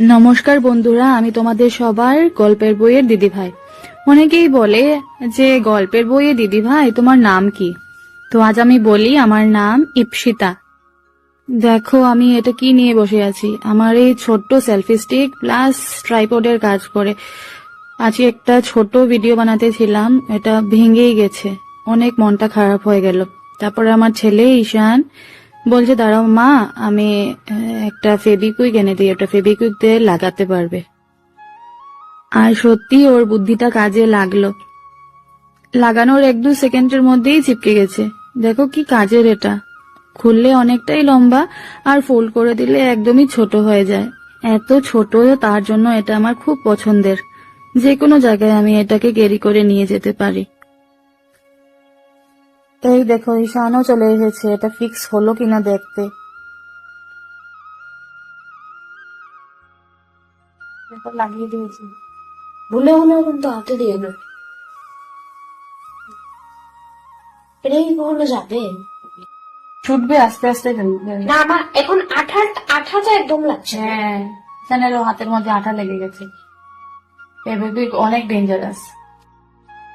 নমস্কার বন্ধুরা, আমি তোমাদের সবার গল্পের বইয়ের দিদি ভাই অনেকেই বলে যে, গল্পের বইয়ে দিদি ভাই তোমার নাম কি? তো আজ আমি বলি, আমার নাম ইপসিতা। দেখো, আমি এটা কি নিয়ে বসে আছি? আমার এই ছোট্ট সেলফি স্টিক প্লাস ট্রাইপডের কাজ করে। আজকে একটা ছোট ভিডিও বানাতে ছিলাম, এটা ভেঙেই গেছে। অনেক মনটা খারাপ হয়ে গেল। তারপরে আমার ছেলে ঈশান বলছে, দাঁড়াও মা, আমি একটা ফেবিকুইক এনে দিই ওটা ফেবিকুইক দিয়ে লাগাতে পারবে। আর সত্যি ওর বুদ্ধিটা কাজে লাগল। লাগানোর এক দু সেকেন্ডের মধ্যেই চিপকে গেছে। দেখো কি কাজের এটা। খুললে অনেকটাই লম্বা আর ফোল্ড করে দিলে একদমই ছোট হয়ে যায়। এত ছোট তার জন্য এটা আমার খুব পছন্দের। যে কোনো জায়গায় আমি এটাকে ক্যারি করে নিয়ে যেতে পারি। এই দেখো ঈশানও চলে এসেছে। এটা ফিক্স হলো কিনা দেখতে। দেখো, লাগিয়ে দিয়েছি। ভুলে ভুলে কিন্তু হাতে দিয়ে না এটা কি কখনো যাবে? ছুটবে আস্তে আস্তে না আমার এখন আঠা আঠাটা একদম লাগছে। হ্যাঁ চ্যানেল হাতের মধ্যে আঠা লেগে গেছে। ফেবিকুইক অনেক ডেঞ্জারাস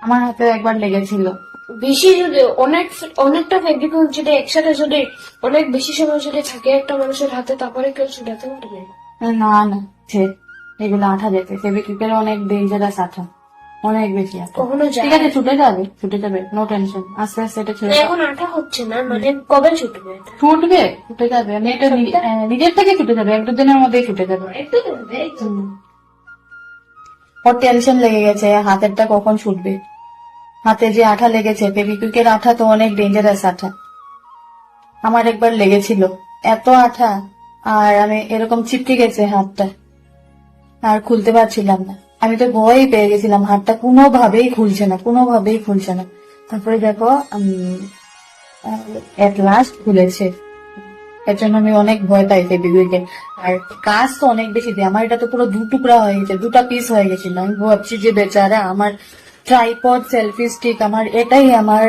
আমার হাতে একবার লেগেছিল। বেশি যদি অনেক অনেকটা ফেব্রিকুইক যদি একসাথে যদি অনেক বেশি সময় যদি থাকে একটা মানুষের হাতে তারপরে কেউ ছুটাতে পারবে না না ছে এগুলো আঠা যেতে ফেবিকুইকের অনেক ডেঞ্জারাস আঠা অনেক বেশি আঠা ঠিক আছে ছুটে যাবে ছুটে যাবে নো টেনশন আস্তে আস্তে এটা দাও। এখন আঠা হচ্ছে না মানে কবে ছুটবে? ছুটবে ছুটে যাবে এটা নিজের থেকে ছুটে যাবে এক দুদিনের মধ্যেই ছুটে যাবে একটু। ওর টেনশন লেগে গেছে হাতেরটা কখন ছুটবে হাতে যে আঠা লেগেছে বেবি কুইকের আঠা তো অনেক ডেঞ্জারাস আঠা। আমার একবার লেগেছিল। এত আঠা, আর আমি এরকম চিপকে গেছে হাতটা। আর খুলতে পারছিলাম না। আমি তো ভয়ই পেয়ে গেছিলাম, হাতটা কোনোভাবেই খুলছে না, কোনোভাবেই খুলছে না। তারপরে দেখো এট লাস্ট খুলেছে। এর জন্য আমি অনেক ভয় পাই ফেবিকুইকে আর কাজ তো অনেক বেশি দেয়। আমার এটা তো পুরো দু টুকরা হয়ে গেছে, দুটা পিস হয়ে গেছিল। আমি ভাবছি যে বেচারা আমার ট্রাইপড সেলফি স্টিক আমার, এটাই আমার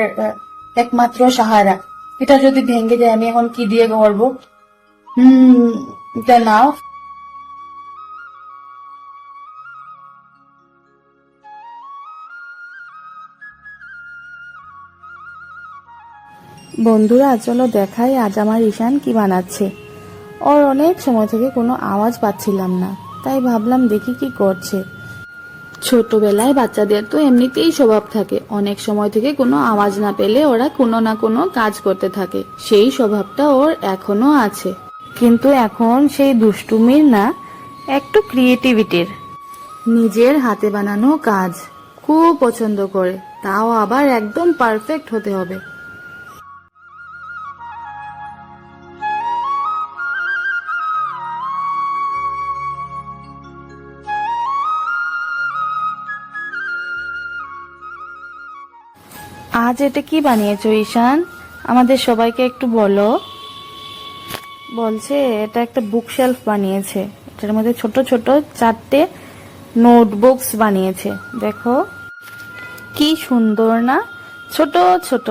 একমাত্র সাহারা। এটা যদি ভেঙে যায়, আমি এখন কি দিয়ে করব হুম নাও। বন্ধুরা চলো দেখাই, আজ আমার ঈশান কি বানাচ্ছে। ওর অনেক সময় থেকে কোনো আওয়াজ পাচ্ছিলাম না, তাই ভাবলাম দেখি কি করছে। ছোটবেলায় বাচ্চাদের তো এমনিতেই স্বভাব থাকে। অনেক সময় থেকে কোনো আওয়াজ না পেলে ওরা কোনো না কোনো কাজ করতে থাকে। সেই স্বভাবটা ওর এখনও আছে। কিন্তু এখন সেই দুষ্টুমির না একটু ক্রিয়েটিভিটির নিজের হাতে বানানো কাজ খুব পছন্দ করে। তাও আবার একদম পারফেক্ট হতে হবে। আজ এটা কি বানিয়েছো, ঈশান? আমাদের সবাইকে একটু বলো। বলছে, এটা একটা বুক শেলফ বানিয়েছে। এটার মধ্যে ছোট ছোট চারটে নোটবুকস বানিয়েছে। দেখো, কি সুন্দর না? ছোট ছোট।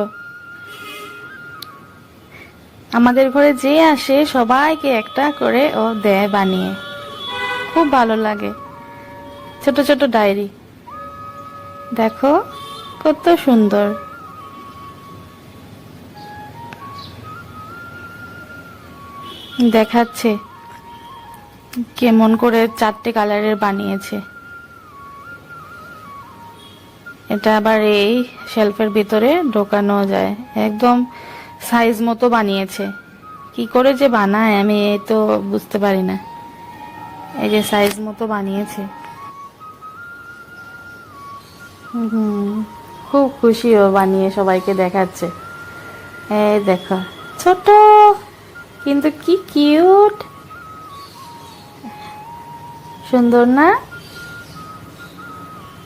আমাদের ঘরে যে আসে, সবাইকে একটা করে ও দেয় বানিয়ে। খুব ভালো লাগে। ছোট ছোট ডায়েরি। দেখো, কত সুন্দর। দেখাচ্ছে। কেমন করে চারটে কালারের বানিয়েছে। এটা আবার এই শেলফের ভিতরে ঢোকানো যায়। একদম সাইজ মতো বানিয়েছে। কি করে যে বানায় আমি তো বুঝতে পারি না। এই যে সাইজ মতো বানিয়েছে। খুব খুশি ও বানিয়ে সবাইকে দেখাচ্ছে। এই দেখো, ছোট কিন্তু কি কিউট। সুন্দর না?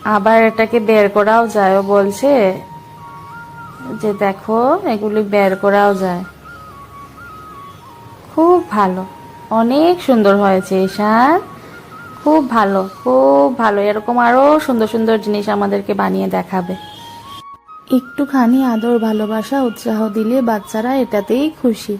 আবার এটাকে বের করাও যায়, ও বলছে যে দেখো, এগুলি বের করাও যায়। খুব ভালো। অনেক সুন্দর হয়েছে, ঈশান। খুব ভালো খুব ভালো। এরকম আরও সুন্দর সুন্দর জিনিস আমাদেরকে বানিয়ে দেখাবে। একটুখানি আদর, ভালোবাসা, উৎসাহ দিলে বাচ্চারা এটাতেই খুশি।